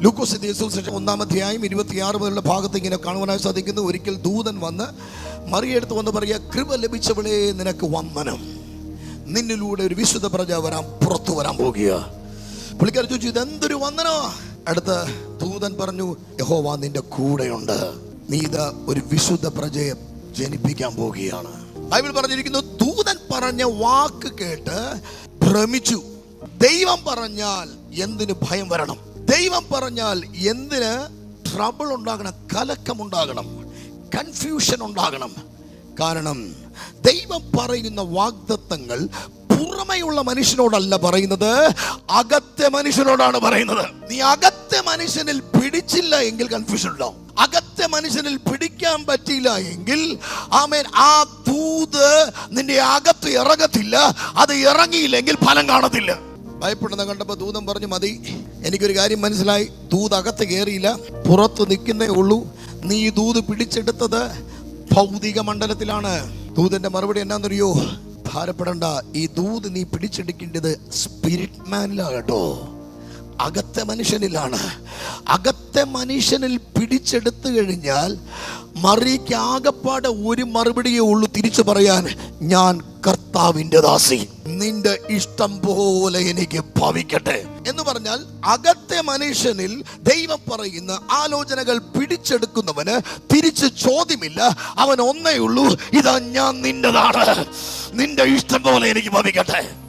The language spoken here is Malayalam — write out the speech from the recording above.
ലൂക്കോസിന്റെ ദിവസം ഒന്നാം അധ്യായം ഇരുപത്തിയാറ് മുതലുള്ള ഭാഗത്ത് ഇങ്ങനെ കാണുവാനായി സാധിക്കുന്നു. ഒരിക്കൽ ദൂതൻ വന്ന് മറിയെടുത്ത് വന്ന് പറയുക കൃപ ലഭിച്ചവളെ നിനക്ക് വന്ദനം. നിന്നിലൂടെ ഒരു വിശുദ്ധ പ്രജ വരാൻ പുറത്തു വരാൻ പോകുക. പുള്ളിക്കാരൻ ചോദിച്ചു ഇതെന്തൊരു വന്ദനോ അടുത്ത ദൂതൻ പറഞ്ഞു യഹോവ നിന്റെ കൂടെയുണ്ട്. നീ ഇത് ഒരു വിശുദ്ധ പ്രജയെ ജനിപ്പിക്കാൻ പോകുകയാണ്. ബൈബിൾ പറഞ്ഞിരിക്കുന്നു ദൂതൻ പറഞ്ഞ വാക്ക് കേട്ട് ഭ്രമിച്ചു. ദൈവം പറഞ്ഞാൽ എന്തിനു ഭയം വരണം? ദൈവം പറഞ്ഞാൽ എന്തിന് ട്രബിൾ ഉണ്ടാകണം കലക്കം ഉണ്ടാകണം കൺഫ്യൂഷൻ ഉണ്ടാകണം. കാരണം ദൈവം പറയുന്ന വാഗ്ദത്തങ്ങൾ പുറമെയുള്ള മനുഷ്യനോടല്ല പറയുന്നത് അകത്തെ മനുഷ്യനോടാണ് പറയുന്നത്. നീ അകത്തെ മനുഷ്യനിൽ പിടിച്ചില്ല എങ്കിൽ കൺഫ്യൂഷൻ ഉണ്ടാവും. അകത്തെ മനുഷ്യനിൽ പിടിക്കാൻ പറ്റിയില്ല എങ്കിൽ ആമേൻ ആ തൂത് നിന്റെ അകത്ത് ഇറങ്ങത്തില്ല അത് ഇറങ്ങിയില്ലെങ്കിൽ ഫലം കാണത്തില്ല. ഭയപ്പെടുന്ന കണ്ടപ്പോൾ ദൂതം പറഞ്ഞു മതി എനിക്കൊരു കാര്യം മനസ്സിലായി. ദൂത് അകത്ത് കയറിയില്ല പുറത്ത് നിൽക്കുന്നേ ഉള്ളൂ. നീ ഈ ദൂത് പിടിച്ചെടുത്തത് ഭൗതിക മണ്ഡലത്തിലാണ്. ദൂതന്റെ മറുപടി എന്നാന്നറിയോ ഭാരപ്പെടണ്ട ഈ ദൂത് നീ പിടിച്ചെടുക്കേണ്ടത് സ്പിരിറ്റ് മാനിലാകട്ടോ അകത്തെ മനുഷ്യനിലാണ്. അകത്തെ മനുഷ്യനിൽ പിടിച്ചെടുത്തു കഴിഞ്ഞാൽ മറിക്കാകപ്പാടെ ഒരു മറുപടിയേ ഉള്ളൂ തിരിച്ചു പറയാൻ ഞാൻ കർത്താവിന്റെ ദാസി. നിന്റെ ഇഷ്ടം പോലെ എനിക്ക് ഭവിക്കട്ടെ. എന്ന് പറഞ്ഞാൽ അകത്തെ മനുഷ്യനിൽ ദൈവം പറയുന്ന ആലോചനകൾ പിടിച്ചെടുക്കുന്നവന് തിരിച്ച് ചോദ്യമില്ല. അവൻ ഒന്നേ ഉള്ളൂ ഇതാ ഞാൻ നിന്റെതാണ്. നിന്റെ ഇഷ്ടം പോലെ എനിക്ക് ഭവിക്കട്ടെ.